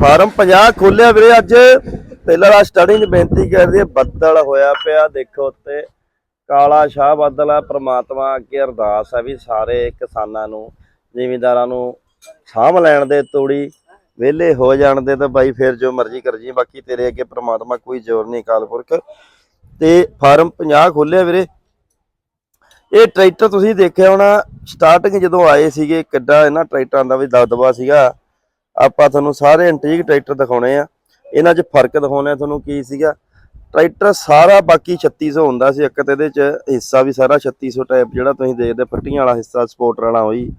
Farm 50 ਖੋਲਿਆ ਵੀਰੇ ਅੱਜ। ਪਹਿਲਾਂ ਦਾ ਸਟਾਰਟਿੰਗ ਬੇਨਤੀ ਕਰਦੀ ਹੈ ਬੱਦਲ ਹੋਇਆ ਪਿਆ, ਦੇਖੋ ਉੱਤੇ। ਕਾਲਾ ਸ਼ਾਹ ਬੱਦਲ ਆ, ਪ੍ਰਮਾਤਮਾ ਅੱਗੇ ਅਰਦਾਸ ਹੈ ਵੀ ਸਾਰੇ ਕਿਸਾਨਾਂ ਨੂੰ, ਜ਼ਿਮੀਂਦਾਰਾਂ ਨੂੰ ਸਾਂਭ ਲੈਣ ਦੇ ਤੋੜੀ। ਵਿਹਲੇ ਹੋ ਜਾਣ ਦੇ ਤਾਂ ਬਾਈ ਫੇਰ ਜੋ ਮਰਜ਼ੀ ਕਰ ਜੀ ਬਾਕੀ ਤੇਰੇ ਅੱਗੇ ਪ੍ਰਮਾਤਮਾ ਕੋਈ ਜ਼ੋਰ ਨਹੀਂ ਕਾਲਪੁਰਖ ਤੇ ਫਾਰਮ 50 ਖੋਲਿਆ ਵੀਰੇ। ਇਹ ਟਰੈਕਟਰ ਤੁਸੀਂ ਦੇਖਿਆ ਹੋਣਾ, ਸਟਾਰਟਿੰਗ ਜਦੋਂ ਆਏ ਸੀਗੇ, ਕਿੱਡਾ ਇਹਨਾਂ ਟਰੈਕਟਰਾਂ ਦਾ ਵੀ ਦਬਦਬਾ ਸੀਗਾ। ਆਪਾਂ ਤੁਹਾਨੂੰ ਸਾਰੇ ਐਂਟੀਕ ਟਰੈਕਟਰ ਦਿਖਾਉਣੇ ਆ। ਇਹਨਾਂ 'ਚ ਫ਼ਰਕ ਦਿਖਾਉਣੇ ਆ ਤੁਹਾਨੂੰ ਕੀ ਸੀਗਾ। ਟਰੈਕਟਰ ਸਾਰਾ ਬਾਕੀ 3600 ਹੁੰਦਾ ਸੀ, ਇੱਕ ਤੇ ਇਹਦੇ 'ਚ ਹਿੱਸਾ ਵੀ ਸਾਰਾ 3600 ਟਾਈਪ ਜਿਹੜਾ ਤੁਸੀਂ ਦੇਖਦੇ ਫੱਟੀਆਂ ਵਾਲਾ ਹਿੱਸਾ ਸਪੋਰਟਰ ਵਾਲਾ ਹੋਈ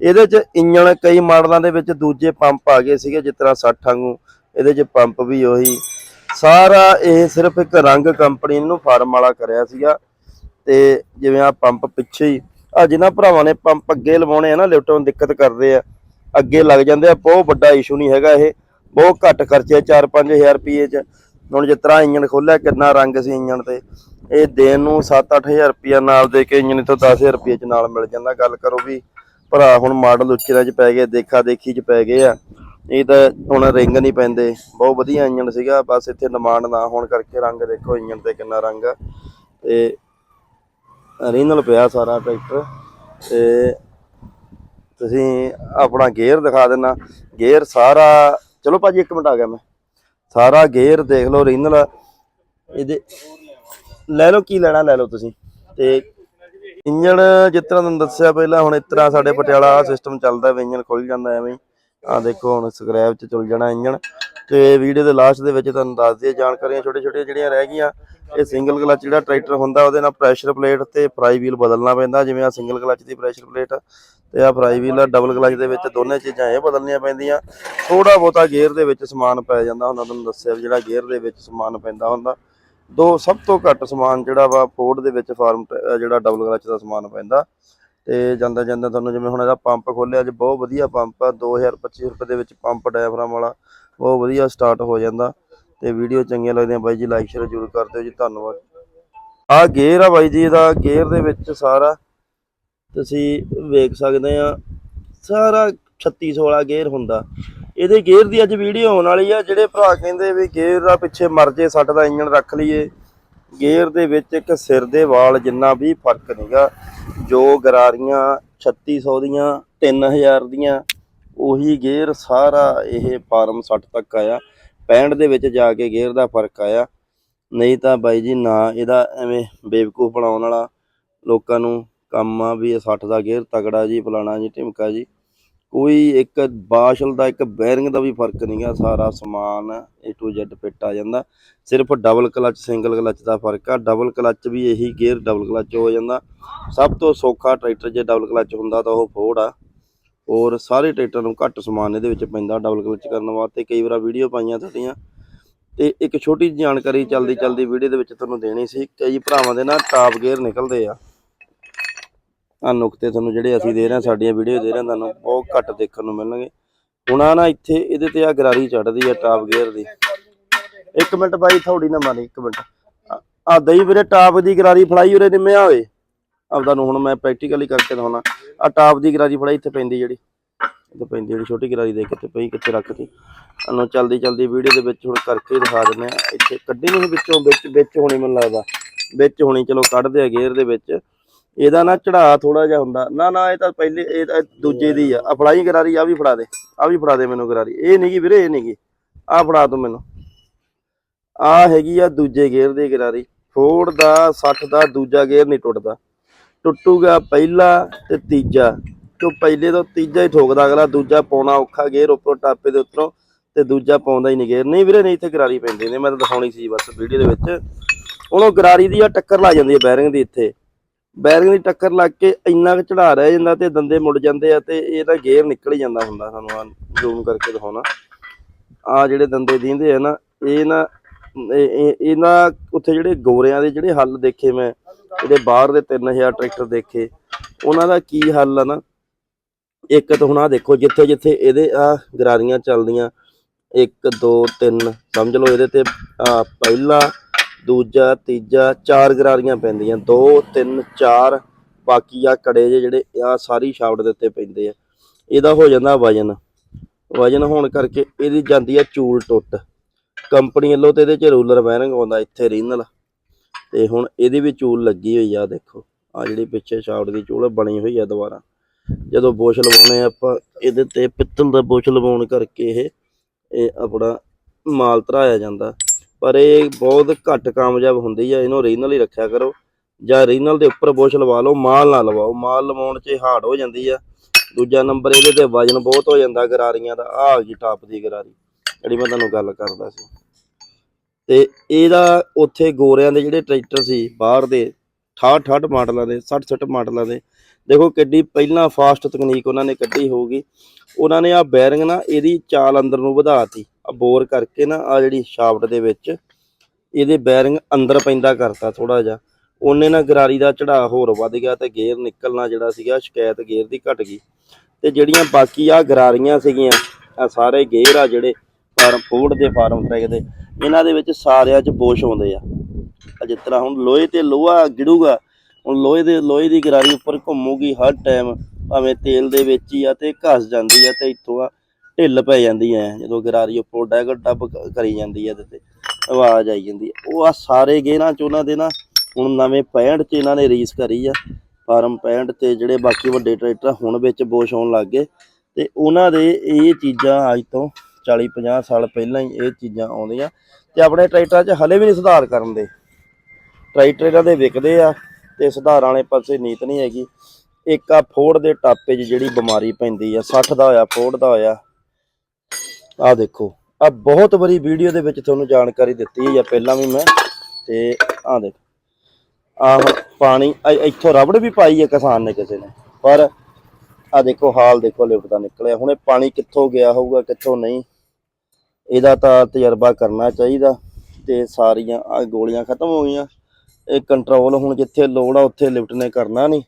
ਇਹਦੇ 'ਚ ਇੰਜਣ ਕਈ ਮਾਡਲਾਂ ਦੇ ਵਿੱਚ ਦੂਜੇ ਪੰਪ ਆ ਗਏ ਸੀਗੇ, ਜਿਸ ਤਰ੍ਹਾਂ 60 ਵਾਂਗੂ। ਇਹਦੇ 'ਚ ਪੰਪ ਵੀ ਉਹੀ। ਸਾਰਾ ਇਹ ਸਿਰਫ ਇੱਕ ਰੰਗ ਕੰਪਨੀ ਨੂੰ ਫਾਰਮ ਵਾਲਾ ਕਰਿਆ ਸੀਗਾ। ਤੇ ਜਿਵੇਂ ਆ ਪੰਪ ਪਿੱਛੇ ਹੀ ਆ ਜਿਨ੍ਹਾਂ ਭਰਾਵਾਂ ਨੇ ਪੰਪ ਅੱਗੇ ਲਵਾਉਣੇ ਆ ਨਾ, ਲਿਫਟਾਂ ਨੂੰ ਦਿੱਕਤ ਕਰਦੇ ਆ। ਅੱਗੇ ਲੱਗ ਜਾਂਦੇ ਆ। ਬਹੁਤ ਵੱਡਾ ਇਸ਼ੂ ਨਹੀਂ ਹੈਗਾ ਇਹ। ਬਹੁਤ ਘੱਟ ਖਰਚੇ 4-5000 ਰੁਪਏ ਚ। ਹੁਣ ਜਿਸ ਤਰ੍ਹਾਂ ਇੰਜਣ ਖੋਲਿਆ, ਕਿੰਨਾ ਰੰਗ ਸੀ ਇੰਜਣ ਤੇ। ਇਹ ਦੇਣ ਨੂੰ 7-8000 ਰੁਪਏ ਨਾਲ ਦੇ ਕੇ ਇੰਜਨ ਤੋਂ 10000 ਰੁਪਏ ਚ ਨਾਲ ਮਿਲ ਜਾਂਦਾ। ਗੱਲ ਕਰੋ ਵੀ ਭਰਾ ਹੁਣ ਮਾਡਲ ਉੱਚੇ ਚ ਪੈ ਗਏ, ਦੇਖਾ ਦੇਖੀ ਚ ਪੈ ਗਏ ਆ। ਇਹ ਤਾਂ ਹੁਣ ਰਿੰਗ ਨਹੀਂ ਪੈਂਦੇ। ਬਹੁਤ ਵਧੀਆ ਇੰਜਣ ਸੀਗਾ। ਬਸ ਇੱਥੇ ਡਿਮਾਂਡ ਨਾ ਹੋਣ ਕਰਕੇ ਰੰਗ ਦੇਖੋ ਇੰਜਣ ਤੇ ਕਿੰਨਾ ਰੰਗ ਆ। ਤੇ ਰੀਨਲ ਪਿਆ ਸਾਰਾ ਟਰੈਕਟਰ ਤੇ ਤੁਸੀਂ ਆਪਣਾ ਗੇਅਰ ਦਿਖਾ ਦੇਣਾ ਗੇਅਰ ਸਾਰਾ ਚਲੋ ਭਾਜੀ, ਇੱਕ ਮਿੰਟ ਆ ਗਿਆ ਮੈਂ। ਸਾਰਾ ਗੇਅਰ ਦੇਖ ਲਓ ਰੀਨਲ ਇਹਦੇ ਲੈ ਲਓ, ਕੀ ਲੈਣਾ, ਲੈ ਲਓ ਤੁਸੀਂ। ਤੇ ਇੰਜਣ ਜਿਸ ਤਰ੍ਹਾਂ ਤੁਹਾਨੂੰ ਦੱਸਿਆ ਪਹਿਲਾਂ, ਹੁਣ ਇਸ ਤਰ੍ਹਾਂ ਸਾਡੇ ਪਟਿਆਲਾ ਸਿਸਟਮ ਚੱਲਦਾ ਵੀ ਇੰਜਣ ਖੁੱਲ ਜਾਂਦਾ ਐਵੇਂ। ਆ ਦੇਖੋ, ਹੁਣ ਸਕ੍ਰੈਪ 'ਚ ਚੁੱਲ ਜਾਣਾ ਇੰਜਣ ਤੇ ਵੀਡੀਓ ਦੇ ਲਾਸਟ ਦੇ ਵਿੱਚ ਤੁਹਾਨੂੰ ਦੱਸ ਦਈਏ, ਜਾਣਕਾਰੀਆਂ ਛੋਟੇ ਛੋਟੀਆਂ ਜਿਹੜੀਆਂ ਰਹਿ ਗਈਆਂ। ਇਹ ਸਿੰਗਲ ਕਲਚ ਜਿਹੜਾ ਟਰੈਕਟਰ ਹੁੰਦਾ, ਉਹਦੇ ਨਾਲ ਪ੍ਰੈਸ਼ਰ ਪਲੇਟ ਤੇ ਫਰਾਈ ਵੀਲ ਬਦਲਣਾ ਪੈਂਦਾ, ਜਿਵੇਂ ਆ ਸਿੰਗਲ ਕਲਚ ਦੀ ਪ੍ਰੈਸ਼ਰ ਪਲੇਟ ਤੇ ਆ ਫਰਾਈ ਵੀਲ ਡਬਲ ਕਲਚ ਦੇ ਵਿੱਚ ਦੋਨੇ ਚੀਜ਼ਾਂ ਇਹ ਬਦਲਣੀਆਂ ਪੈਂਦੀਆਂ। ਥੋੜਾ ਬਹੁਤਾ ਗੇਅਰ ਦੇ ਵਿੱਚ ਸਮਾਨ ਪੈ ਜਾਂਦਾ ਹੁੰਦਾ, ਤੁਹਾਨੂੰ ਦੱਸਿਆ ਵੀ ਜਿਹੜਾ ਗੇਅਰ ਦੇ ਵਿੱਚ ਸਮਾਨ ਪੈਂਦਾ ਹੁੰਦਾ। ਦੋ ਸਭ ਤੋਂ ਘੱਟ ਸਮਾਨ ਜਿਹੜਾ ਵਾ ਫੋਰਡ ਦੇ ਵਿੱਚ ਫਾਰਮ ਜਿਹੜਾ ਡਬਲ ਕਲਚ ਦਾ ਸਮਾਨ ਪੈਂਦਾ। ਤੇ ਜਾਂਦਾ ਜਾਂਦਾ ਤੁਹਾਨੂੰ ਜਿਵੇਂ ਹੁਣ ਇਹਦਾ ਪੰਪ ਖੋਲਿਆ, ਅੱਜ ਬਹੁਤ ਵਧੀਆ ਪੰਪ ਆ 2025 ਰੁਪਏ ਦੇ ਵਿੱਚ ਪੰਪ ਡਾਇਫਰਾਮ ਵਾਲਾ, ਬਹੁਤ ਵਧੀਆ ਸਟਾਰਟ ਹੋ ਜਾਂਦਾ। ਤੇ ਵੀਡੀਓ ਚੰਗੀਆਂ ਲੱਗਦੀਆਂ, ਬਾਈ ਜੀ ਲਾਈਕ ਸ਼ੇਅਰ ਜ਼ਰੂਰ ਕਰ ਦਿਓ ਜੀ, ਧੰਨਵਾਦ। ਆ ਗੇਅਰ ਆ ਬਾਈ ਜੀ, ਇਹਦਾ ਗੇਅਰ ਦੇ ਵਿੱਚ ਸਾਰਾ ਤੁਸੀਂ ਵੇਖ ਸਕਦੇ ਆ ਸਾਰਾ 36 16 ਗੇਅਰ ਹੁੰਦਾ। ਇਹਦੇ ਗੇਅਰ ਦੀ ਅੱਜ ਵੀਡੀਓ ਆਉਣ ਵਾਲੀ ਆ, ਜਿਹੜੇ ਭਰਾ ਕਹਿੰਦੇ ਵੀ ਗੇਅਰ ਦਾ ਪਿੱਛੇ ਮਰ ਜੇ, ਸੱਟ ਦਾ ਇੰਜਣ ਰੱਖ ਲਈਏ। ਗੇਅਰ ਦੇ ਵਿੱਚ ਇੱਕ ਸਿਰ ਦੇ ਵਾਲ ਜਿੰਨਾ ਵੀ ਫ਼ਰਕ ਨਹੀਂਗਾ, ਜੋ ਗਰਾਰੀਆਂ 3600 ਦੀਆਂ 3000 ਦੀਆਂ, ਉਹੀ ਗੇਅਰ ਸਾਰਾ ਇਹ ਫਾਰਮ 60 ਤੱਕ ਆਇਆ। 65 ਦੇ ਵਿੱਚ ਜਾ ਕੇ ਗੇਅਰ ਦਾ ਫ਼ਰਕ ਆਇਆ। ਨਹੀਂ ਤਾਂ ਬਾਈ ਜੀ, ਨਾ ਇਹਦਾ ਐਵੇਂ ਬੇਵਕੂਫ ਬਣਾਉਣ ਵਾਲਾ ਲੋਕਾਂ ਨੂੰ ਕੰਮ ਆ ਵੀ ਇਹ 60 ਦਾ ਗੇਅਰ ਤਗੜਾ ਜੀ, ਫਲਾਣਾ ਜੀ, ਢਿਮਕਾ ਜੀ। ਕੋਈ ਇੱਕ ਬਾਸ਼ਲ ਦਾ, ਇੱਕ ਬੈਰਿੰਗ ਦਾ ਵੀ ਫ਼ਰਕ ਨਹੀਂਗਾ ਸਾਰਾ ਸਮਾਨ A to Z ਫਿੱਟ ਆ ਜਾਂਦਾ। ਸਿਰਫ ਡਬਲ ਕਲਚ ਸਿੰਗਲ ਕਲਚ ਦਾ ਫ਼ਰਕ ਆ। ਡਬਲ ਕਲਚ ਵੀ ਇਹੀ ਗੇਅਰ ਡਬਲ ਕਲਚ ਹੋ ਜਾਂਦਾ। ਸਭ ਤੋਂ ਸੌਖਾ ਟਰੈਕਟਰ ਜੇ ਡਬਲ ਕਲਚ ਹੁੰਦਾ ਤਾਂ ਉਹ ਫੋਰਡ ਆ। ਔਰ ਸਾਰੇ ਟਰੈਕਟਰ ਨੂੰ ਘੱਟ ਸਮਾਨ ਇਹਦੇ ਵਿੱਚ ਪੈਂਦਾ ਡਬਲ ਕਲਚ ਕਰਨ ਵਾਸਤੇ। ਕਈ ਵਾਰ ਵੀਡੀਓ ਪਾਈਆਂ ਸਾਡੀਆਂ ਤੇ ਇੱਕ ਛੋਟੀ ਜਿਹੀ ਜਾਣਕਾਰੀ ਚਲਦੀ ਚਲਦੀ ਵੀਡੀਓ ਦੇ ਵਿੱਚ ਤੁਹਾਨੂੰ ਦੇਣੀ ਸੀ। ਕਈ ਭਰਾਵਾਂ ਦੇ ਨਾ ਟਾਪ ਗੇਅਰ ਨਿਕਲਦੇ ਆ। ਆ ਨੁਕਤੇ ਤੁਹਾਨੂੰ ਜਿਹੜੇ ਅਸੀਂ ਦੇ ਰਹੇ ਹਾਂ, ਸਾਡੀਆਂ ਵੀਡੀਓ ਦੇ ਰਹੇ ਹਾਂ, ਤੁਹਾਨੂੰ ਬਹੁਤ ਘੱਟ ਦੇਖਣ ਨੂੰ ਮਿਲਣਗੇ। ਹੁਣ ਆ ਨਾ ਇੱਥੇ ਇਹਦੇ ਤੇ ਆ ਗਰਾਰੀ ਚੜਦੀ ਆ ਟਾਪ ਗੇਅਰ ਦੀ। ਇੱਕ ਮਿੰਟ ਬਾਈ ਥੋੜੀ ਨਾ ਮਾਰੀ, ਇੱਕ ਮਿੰਟ। ਆ- ਦਈ ਵੀਰੇ ਟਾਪ ਦੀ ਗਰਾਰੀ ਫੜਾਈ ਉਰੇ ਨਿੰਮਿਆ ਹੋਵੇ ਆਪਦਾ ਨੂੰ ਹੁਣ ਮੈਂ ਪ੍ਰੈਕਟੀਕਲੀ ਕਰਕੇ ਦਿਖਾਉਣਾ। ਆ ਟਾਪ ਦੀ ਗਰਾਰੀ ਫੜਾਈ, ਇੱਥੇ ਪੈਂਦੀ ਜਿਹੜੀ। ਇੱਥੇ ਪੈਂਦੀ ਜਿਹੜੀ ਛੋਟੀ ਗਰਾਰੀ ਦੇ ਕਿੱਥੇ ਪਈ, ਕਿੱਥੇ ਰੱਖਤੀ। ਅਨੋ ਚਲਦੀ ਚਲਦੀ ਵੀਡੀਓ ਦੇ ਵਿੱਚ ਹੁਣ ਕਰਕੇ ਦਿਖਾ ਦਿੰਦੇ ਆ ਇੱਥੇ ਕੱਢੀ ਨਹੀਂ ਵਿੱਚੋਂ ਵਿੱਚ ਵਿੱਚ ਹੋਣੀ ਮੈਨੂੰ ਲੱਗਦਾ। ਵਿੱਚ ਹੋਣੀ, ਚਲੋ ਕੱਢਦੇ ਆ ਗੇਅਰ ਦੇ ਵਿੱਚ। ਇਹਦਾ ਨਾ ਚੜਾ ਥੋੜਾ ਜਿਹਾ ਹੁੰਦਾ। ਨਾ ਨਾ, ਇਹ ਤਾਂ ਪਹਿਲੇ ਇਹ ਤਾਂ ਦੂਜੇ ਦੀ ਆ। ਆ ਫੜਾਈ ਗਰਾਰੀ ਆ ਵੀ ਫੜਾ ਦੇ। ਆ ਵੀ ਫੜਾ ਦੇ ਮੈਨੂੰ ਗਰਾਰੀ ਇਹ ਨਹੀਂਗੀ ਵੀਰੇ, ਇਹ ਨਹੀਂਗੀ ਆ ਫੜਾ ਤੂੰ ਮੈਨੂੰ। ਆ ਹੈਗੀ ਆ ਦੂਜੇ ਗੇਅਰ ਦੀ ਗਰਾਰੀ ਫੋਰਡ ਦਾ 60 ਦਾ, ਦੂਜਾ ਗੇਅਰ ਨਹੀਂ ਟੁੱਟਦਾ। ਟੁੱਟੂਗਾ ਪਹਿਲਾ ਤੇ ਤੀਜਾ। ਤੋਂ ਪਹਿਲੇ ਤੋਂ ਤੀਜਾ ਹੀ ਠੋਕਦਾ ਅਗਲਾ, ਦੂਜਾ ਪਾਉਣਾ ਔਖਾ ਗੇਅਰ ਉੱਪਰੋਂ ਟਾਪੇ ਦੇ ਉੱਤਰੋਂ ਤੇ ਦੂਜਾ ਪਾਉਂਦਾ ਹੀ ਨਹੀਂ ਗੇਅਰ। ਨਹੀਂ ਵੀਰੇ, ਨਹੀਂ ਇੱਥੇ ਗਰਾਰੀ ਪੈਂਦੀ। ਨੇ ਮੈਂ ਤਾਂ ਦਿਖਾਉਣੀ ਸੀ ਬਸ ਵੀਡੀਓ ਦੇ ਵਿੱਚ। ਉਹਨੂੰ ਗਰਾਰੀ ਦੀ ਆ, ਟੱਕਰ ਲਾ ਜਾਂਦੀ ਹੈ ਬੈਰਿੰਗ ਦੀ ਇੱਥੇ। ਬੈਰਿੰਗ ਦੀ ਟੱਕਰ ਲੱਗ ਕੇ ਇੰਨਾ ਕੁ ਚੜਾ ਰਹਿ ਜਾਂਦਾ ਤੇ ਦੰਦੇ ਮੁੜ ਜਾਂਦੇ ਆ ਤੇ ਇਹਦਾ ਗੇਅਰ ਨਿਕਲ ਜਾਂਦਾ ਹੁੰਦਾ ਸਾਨੂੰ ਆ ਜ਼ੂਮ ਕਰਕੇ ਦਿਖਾਉਣਾ। ਆ ਜਿਹੜੇ ਦੰਦੇ ਦੀਂਦੇ ਆ ਨਾ, ਇਹ ਨਾ ਇਹਨਾਂ ਉੱਥੇ ਜਿਹੜੇ ਗੋਰਿਆਂ ਦੇ ਜਿਹੜੇ ਹੱਲ ਦੇਖੇ ਮੈਂ ਜਿਹੜੇ ਬਾਹਰ ਦੇ 3000 ਟਰੈਕਟਰ ਦੇਖੇ, ਉਹਨਾਂ ਦਾ ਕੀ ਹੱਲ ਆ ਨਾ? ਇੱਕ ਤਾਂ ਹੁਣ ਆ ਦੇਖੋ ਜਿੱਥੇ ਜਿੱਥੇ ਇਹਦੇ ਆ ਗਰਾਰੀਆਂ ਚੱਲਦੀਆਂ 1 2 3 ਸਮਝ ਲਓ ਇਹਦੇ ਤੇ ਪਹਿਲਾ ਦੂਜਾ, ਤੀਜਾ, ਚਾਰ ਗਰਾਰੀਆਂ ਪੈਂਦੀਆਂ। 2 3 4 ਬਾਕੀ ਆ ਕੜੇ ਜੇ ਜਿਹੜੇ ਆ ਸਾਰੀ ਸ਼ਾਫਟ ਦੇ ਉੱਤੇ ਪੈਂਦੇ ਆ। ਇਹਦਾ ਹੋ ਜਾਂਦਾ ਵਜਨ। ਵਜਨ ਹੋਣ ਕਰਕੇ ਇਹਦੀ ਜਾਂਦੀ ਆ ਚੂਲ ਟੁੱਟ। ਕੰਪਨੀ ਵੱਲੋਂ ਤੇ ਇਹਦੇ ਚ ਰੂਲਰ ਬੈਰਿੰਗ ਆਉਂਦਾ, ਇੱਥੇ ਰੀਨਲ। ਤੇ ਹੁਣ ਇਹਦੀ ਵੀ ਚੂਲ ਲੱਗੀ ਹੋਈ ਆ, ਦੇਖੋ। ਆ ਜਿਹੜੀ ਪਿੱਛੇ ਸ਼ਾਫਟ ਦੀ ਚੂਲ ਬਣੀ ਹੋਈ ਆ ਦੁਬਾਰਾ। ਜਦੋਂ ਬੋਸ਼ ਲਵਾਉਣੇ ਆਪਾਂ, ਇਹਦੇ ਤੇ ਪਿੱਤਲ ਦਾ ਬੋਸ਼ ਲਵਾਉਣ ਕਰਕੇ ਇਹ ਇਹ ਆਪਣਾ ਮਾਲ ਧਰਾਇਆ ਜਾਂਦਾ। ਪਰ ਇਹ ਬਹੁਤ ਘੱਟ ਕਾਮਯਾਬ ਹੁੰਦੀ ਆ, ਇਹਨੂੰ ਰੀਨਲ ਹੀ ਰੱਖਿਆ ਕਰੋ। ਜਾਂ ਰੀਨਲ ਦੇ ਉੱਪਰ ਬੋਸ਼ ਲਵਾ ਲਓ, ਮਾਲ ਨਾ ਲਵਾਓ। ਮਾਲ ਲਵਾਉਣ 'ਚ ਹਾਰਡ ਹੋ ਜਾਂਦੀ ਆ। ਦੂਜਾ ਨੰਬਰ ਇਹਦੇ ਤੇ ਵਜਨ ਬਹੁਤ ਹੋ ਜਾਂਦਾ ਗਰਾਰੀਆਂ ਦਾ। ਆਹ ਆ ਗਈ ਟਾਪ ਦੀ ਗਰਾਰੀ। ਜਿਹੜੀ ਮੈਂ ਤੁਹਾਨੂੰ ਗੱਲ ਕਰਦਾ ਸੀ। ਤੇ ਇਹਦਾ ਉੱਥੇ ਗੋਰਿਆਂ ਦੇ ਜਿਹੜੇ ਟਰੈਕਟਰ ਸੀ, ਬਾਹਰ ਦੇ 68 68 ਮਾਡਲਾਂ ਦੇ 60 60 ਮਾਡਲਾਂ ਦੇ ਦੇਖੋ ਕਿੱਡੀ ਪਹਿਲਾਂ ਫਾਸਟ ਤਕਨੀਕ ਉਹਨਾਂ ਨੇ ਕੱਢੀ ਹੋਊਗੀ। ਉਹਨਾਂ ਨੇ ਆ ਬੈਰਿੰਗ ਨਾ ਇਹਦੀ ਚਾਲ ਅੰਦਰ ਨੂੰ ਵਧਾਤੀ ਆ ਬੋਰ ਕਰਕੇ ਨਾ ਆ ਜਿਹੜੀ ਸ਼ਾਫਟ ਦੇ ਵਿੱਚ ਇਹਦੇ ਬੈਰਿੰਗ ਅੰਦਰ ਪੈਂਦਾ ਕਰਤਾ ਥੋੜਾ ਜਿਹਾ। ਉਹਨੇ ਨਾ ਗਰਾਰੀ ਦਾ ਚੜਾਅ ਹੋਰ ਵੱਧ ਗਿਆ ਤੇ ਗੇਅਰ ਨਿਕਲਣਾ ਜਿਹੜਾ ਸੀਗਾ ਸ਼ਿਕਾਇਤ ਗੇਅਰ ਦੀ ਘਟ ਗਈ। ਤੇ ਜਿਹੜੀਆਂ ਬਾਕੀ ਆ ਗਰਾਰੀਆਂ ਸੀਗੀਆਂ ਆ ਸਾਰੇ ਗੇਅਰ ਆ ਜਿਹੜੇ ਫਾਰਮ ਫੋਰਡ ਦੇ ਫਾਰਮ ਟਰੈਕ ਦੇ, ਇਹਨਾਂ ਦੇ ਵਿੱਚ ਸਾਰਿਆਂ 'ਚ ਬੋਸ਼ ਆਉਂਦੇ ਆ। ਆ ਜਿਸ ਤਰ੍ਹਾਂ ਹੁਣ ਲੋਹੇ ਤੇ ਲੋਹਾ ਗਿੜੂਗਾ ਹੁਣ ਲੋਹੇ ਦੇ ਲੋਹੇ ਦੀ ਗਰਾਰੀ ਉੱਪਰ ਘੁੰਮੂਗੀ ਹਰ ਟਾਈਮ ਭਾਵੇਂ ਤੇਲ ਦੇ ਵਿੱਚ ਹੀ ਆ ਤੇ ਘਸ ਜਾਂਦੀ ਆ ਤੇ ਇੱਥੋਂ ਆ ਢਿੱਲ ਪੈ ਜਾਂਦੀ ਐ ਜਦੋਂ ਗਰਾਰੀ ਉੱਪਰ ਡੈਗ ਡੱਬ ਕਰੀ ਜਾਂਦੀ ਆ ਤੇ ਆਵਾਜ਼ ਆਈ ਜਾਂਦੀ ਆ ਉਹ ਆ ਸਾਰੇ ਗੇਰਾਂ ਚ ਉਹਨਾਂ ਦੇ ਨਾ ਹੁਣ ਨਵੇਂ 65 ਚ ਇਹਨਾਂ ਨੇ ਰੀਸ ਕਰੀ ਆ ਫਾਰਮ 65 ਤੇ ਜਿਹੜੇ ਬਾਕੀ ਵੱਡੇ ਟਰੈਕਟਰ ਆ, ਹੁਣ ਵਿੱਚ ਬੋਸ਼ ਆਉਣ ਲੱਗ ਗਏ। ਤੇ ਉਹਨਾਂ ਦੇ ਇਹ ਚੀਜ਼ਾਂ ਅੱਜ ਤੋਂ 40 50 ਸਾਲ ਪਹਿਲਾਂ ਹੀ ਇਹ ਚੀਜ਼ਾਂ ਆਉਂਦੀਆਂ। ਤੇ ਆਪਣੇ ਟਰੈਕਟਰਾਂ 'ਚ ਹਲੇ ਵੀ ਨਹੀਂ ਸੁਧਾਰ ਕਰਨ ਦੇ। ਟਰੈਕਟਰ ਇਹਨਾਂ ਦੇ ਵਿਕਦੇ ਆ। ਤੇ ਸੁਧਾਰਾਂ ਵਾਲੇ ਪਾਸੇ ਨੀਤ ਨਹੀਂ ਹੈਗੀ। ਇੱਕ ਆ ਫੋੜ ਦੇ ਟਾਪੇ 'ਚ ਜਿਹੜੀ ਬਿਮਾਰੀ ਪੈਂਦੀ ਆ 60 ਦਾ ਹੋਇਆ, ਫੋੜ ਦਾ ਹੋਇਆ। ਆ ਦੇਖੋ ਆ ਬਹੁਤ ਵਾਰੀ ਵੀਡੀਓ ਦੇ ਵਿੱਚ ਤੁਹਾਨੂੰ ਜਾਣਕਾਰੀ ਦਿੱਤੀ ਹੈ ਪਹਿਲਾਂ ਵੀ ਮੈਂ, ਤੇ ਆ ਦੇਖ। ਆ ਪਾਣੀ ਇੱਥੋਂ ਰਬੜ ਵੀ ਪਾਈ ਹੈ ਕਿਸਾਨ ਨੇ ਕਿਸੇ ਨੇ, ਪਰ ਆ ਦੇਖੋ, ਹਾਲ ਦੇਖੋ ਲਿਫਟ ਨਿਕਲਿਆ। ਹੁਣ ਇਹ ਪਾਣੀ ਕਿੱਥੋਂ ਗਿਆ ਹੋਊਗਾ, ਕਿੱਥੋਂ ਨਹੀਂ, ਇਹਦਾ ਤਾਂ ਤਜਰਬਾ ਕਰਨਾ ਚਾਹੀਦਾ, ਤੇ ਸਾਰੀਆਂ ਆ ਗੋਲੀਆਂ ਖਤਮ ਹੋ ਗਈਆਂ। ਇਹ ਕੰਟਰੋਲ ਹੁਣ ਜਿੱਥੇ ਲੋੜ ਆ ਉੱਥੇ ਲਿਫਟ ਨੇ ਕਰਨਾ ਨਹੀਂ।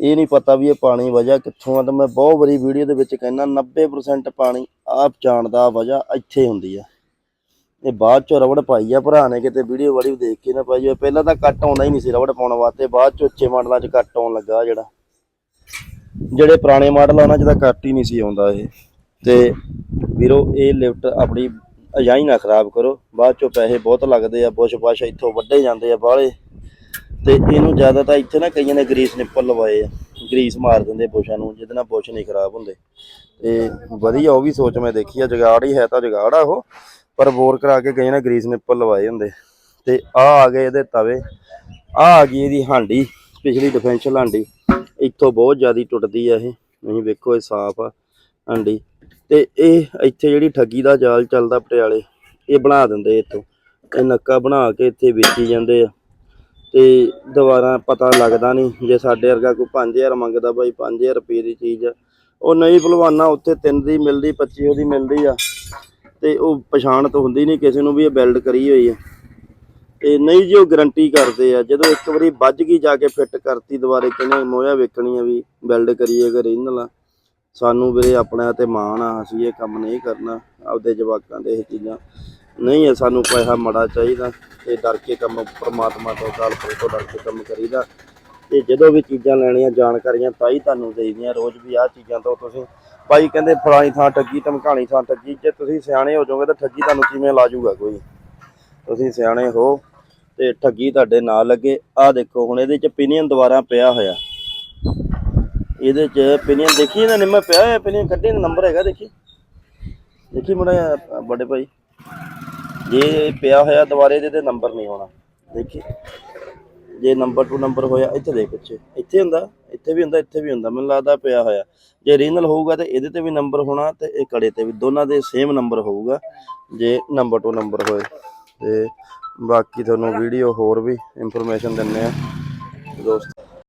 ਇਹ ਨਹੀਂ ਪਤਾ ਵੀ ਇਹ ਪਾਣੀ ਵਜ੍ਹਾ ਕਿੱਥੋਂ ਆ, ਤਾਂ ਮੈਂ ਬਹੁਤ ਵਾਰੀ ਵੀਡੀਓ ਦੇ ਵਿੱਚ ਕਹਿੰਦਾ 90% ਪਾਣੀ ਆਪ ਜਾਣ ਦਾ ਵਜ੍ਹਾ ਇੱਥੇ ਹੁੰਦੀ ਆ। ਇਹ ਬਾਅਦ ਚ ਰਬੜ ਪਾਈ ਆ, ਭਰਾ ਨੇ ਕਿਤੇ ਵੀਡੀਓ ਵਾਲੀ ਦੇਖ ਕੇ ਨਾ ਪਾਈ ਹੋਵੇ। ਪਹਿਲਾਂ ਤਾਂ ਕੱਟ ਆਉਂਦਾ ਹੀ ਨਹੀਂ ਸੀ ਰਬੜ ਪਾਉਣ ਵਾਸਤੇ, ਬਾਅਦ ਚ ਉੱਚੇ ਮਾਡਲਾਂ 'ਚ ਕੱਟ ਆਉਣ ਲੱਗਾ ਜਿਹੜਾ। ਜਿਹੜੇ ਪੁਰਾਣੇ ਮਾਡਲ ਆ, ਉਹਨਾਂ 'ਚ ਤਾਂ ਕੱਟ ਹੀ ਨਹੀਂ ਸੀ ਆਉਂਦਾ ਇਹ। ਤੇ ਵੀਰੋ, ਇਹ ਲਿਫਟ ਆਪਣੀ ਅਜਾਈ ਨਾ ਖਰਾਬ ਕਰੋ। ਬਾਅਦ ਚੋਂ ਪੈਸੇ ਬਹੁਤ ਲੱਗਦੇ ਆ ਬੁਸ਼ ਬਾਸ਼ ਇੱਥੋਂ ਵੱਡੇ ਜਾਂਦੇ ਆ ਬਾਹਲੇ। ਤੇ ਇਹਨੂੰ ਜ਼ਿਆਦਾ ਤਾਂ ਇੱਥੇ ਨਾ ਕਈਆਂ ਨੇ ਗਰੀਸ ਨਿੱਪਲ ਲਵਾਏ ਆ। ਗਰੀਸ ਮਾਰ ਦਿੰਦੇ ਬੁਸ਼ਾਂ ਨੂੰ, ਜਿਹਦੇ ਨਾਲ ਬੁਸ਼ ਨਹੀਂ ਖਰਾਬ ਹੁੰਦੇ। ਤੇ ਵਧੀਆ ਉਹ ਵੀ ਸੋਚ ਮੈਂ ਦੇਖੀ ਆ, ਜਗਾੜ ਹੀ ਹੈ ਤਾਂ ਜਗਾੜ ਆ ਉਹ। ਪਰ ਬੋਰ ਕਰਾ ਕੇ ਕਈਆਂ ਨੇ ਗਰੀਸ ਨਿੱਪਲ ਲਵਾਏ ਹੁੰਦੇ। ਤੇ ਆ ਆ ਗਏ ਇਹਦੇ ਤਵੇ। ਆ ਆ ਗਈ ਇਹਦੀ ਹਾਂਡੀ, ਪਿਛਲੀ ਡਿਫੈਂਸ਼ਲ ਹਾਂਡੀ। ਇੱਥੋਂ ਬਹੁਤ ਜ਼ਿਆਦਾ ਟੁੱਟਦੀ ਆ ਇਹ। ਤੁਸੀਂ ਵੇਖੋ ਇਹ ਸਾਫ਼ ਆ, ਹਾਂਡੀ। ਤੇ ਇਹ ਇੱਥੇ ਜਿਹੜੀ ਠੱਗੀ ਦਾ ਜਾਲ ਚੱਲਦਾ ਪਟਿਆਲੇ, ਇਹ ਬਣਾ ਦਿੰਦੇ ਇੱਥੋਂ। ਇਹ ਨੱਕਾ ਬਣਾ ਕੇ ਇੱਥੇ ਵੇਚੀ ਜਾਂਦੇ ਆ। ਤੇ ਦੁਬਾਰਾ ਪਤਾ ਲੱਗਦਾ ਨਹੀਂ ਜੇ ਸਾਡੇ ਵਰਗਾ ਕੋਈ 5000 ਮੰਗਦਾ ਬਾਈ 5000 ਰੁਪਏ ਦੀ ਚੀਜ਼ ਆ। ਉਹ ਨਹੀਂ ਭਲਵਾਨਾ, ਉੱਥੇ ਤਿੰਨ ਦੀ ਮਿਲਦੀ 25 ਉਹਦੀ ਮਿਲਦੀ ਆ। ਤੇ ਉਹ ਪਛਾਣ ਤਾਂ ਹੁੰਦੀ ਨਹੀਂ, ਕਿਸੇ ਨੂੰ ਵੀ ਇਹ ਬਿਲਡ ਕਰੀ ਹੋਈ ਆ। ਤੇ ਨਹੀਂ ਜੀ ਉਹ ਗਰੰਟੀ ਕਰਦੇ ਆ। ਜਦੋਂ ਇੱਕ ਵਾਰੀ ਵੱਜ ਗਈ ਜਾ ਕੇ ਫਿੱਟ ਕਰਤੀ, ਦੁਬਾਰੇ ਕਹਿੰਦੇ ਮੋਇਆ ਵੇਖਣੀ ਆ ਵੀ ਬਿਲਡ ਕਰੀਏ ਕਿ ਰੀਨਲ ਆ ਸਾਨੂੰ ਵੀਰੇ ਆਪਣਾ ਤੇ ਮਾਣ ਆ, ਅਸੀਂ ਇਹ ਕੰਮ ਨਹੀਂ ਕਰਨਾ, ਆਪਦੇ ਜਵਾਕਾਂ ਦੇ ਇਹ ਚੀਜ਼ਾਂ। ਨਹੀਂ ਹੈ ਸਾਨੂੰ ਪੈਸਾ ਮੜਾ ਚਾਹੀਦਾ ਤੇ ਡਰ ਕੇ ਕੰਮ ਪਰਮਾਤਮਾ ਤੋਂ ਕਾਲ ਪੁਰਖ ਤੋਂ ਡਰ ਕੇ ਕੰਮ ਕਰੀਦਾ। ਤੇ ਜਦੋਂ ਵੀ ਚੀਜ਼ਾਂ ਲੈਣੀਆਂ, ਜਾਣਕਾਰੀਆਂ ਤਾਂ ਹੀ ਤੁਹਾਨੂੰ ਦੇਈਦੀਆਂ ਰੋਜ਼ ਵੀ ਆਹ ਚੀਜ਼ਾਂ ਤੋਂ ਤੁਸੀਂ, ਭਾਈ ਕਹਿੰਦੇ ਫਲਾਣੀ ਥਾਂ ਠੱਗੀ, ਧਮਕਾਣੀ ਥਾਂ ਠੱਗੀ, ਜੇ ਤੁਸੀਂ ਸਿਆਣੇ ਹੋ ਜਾਓਗੇ ਤਾਂ ਠੱਗੀ ਤੁਹਾਨੂੰ ਕਿਵੇਂ ਲਾ ਜੂਗਾ ਕੋਈ? ਤੁਸੀਂ ਸਿਆਣੇ ਹੋ ਤੇ ਠੱਗੀ ਤੁਹਾਡੇ ਨਾਲ ਲੱਗੇ। ਆਹ ਦੇਖੋ, ਹੁਣ ਇਹਦੇ ਚ ਪਿਨੀਅਨ ਦੁਬਾਰਾ ਪਿਆ ਹੋਇਆ। ਇਹਦੇ ਚ ਪਿਨੀਅਨ ਦੇਖੀ ਇਹਦਾ ਨਿੰਮਾ ਪਿਆ ਹੋਇਆ ਪਿਨੀਅਨ ਕੱਢੇ ਨੰਬਰ ਹੈਗਾ ਦੇਖੀ। ਦੇਖੀ ਮੜਾ ਵੱਡੇ ਭਾਈ। ਜੇ ਪਿਆ ਹੋਇਆ ਦੁਬਾਰੇ ਇਹਦੇ ਤੇ ਨੰਬਰ ਨਹੀਂ ਹੋਣਾ ਦੇਖੀ। ਜੇ ਨੰਬਰ ਟੂ ਨੰਬਰ ਹੋਇਆ, ਇੱਥੇ ਦੇਖ ਪਿੱਛੇ। ਇੱਥੇ ਹੁੰਦਾ, ਇੱਥੇ ਵੀ ਹੁੰਦਾ, ਇੱਥੇ ਵੀ ਹੁੰਦਾ, ਮੈਨੂੰ ਲੱਗਦਾ ਪਿਆ ਹੋਇਆ। ਜੇ ਰੀਨਲ ਹੋਊਗਾ ਤੇ ਇਹਦੇ ਤੇ ਵੀ ਨੰਬਰ ਹੋਣਾ ਤੇ ਇਹ ਕੜੇ ਤੇ ਵੀ, ਦੋਨਾਂ ਦੇ ਸੇਮ ਨੰਬਰ ਹੋਊਗਾ, ਜੇ ਨੰਬਰ ਟੂ ਨੰਬਰ ਹੋਏ। ਤੇ ਬਾਕੀ ਤੁਹਾਨੂੰ ਵੀਡੀਓ ਹੋਰ ਵੀ ਇਨਫੋਰਮੇਸ਼ਨ ਦਿੰਨੇ ਆ ਦੋਸਤ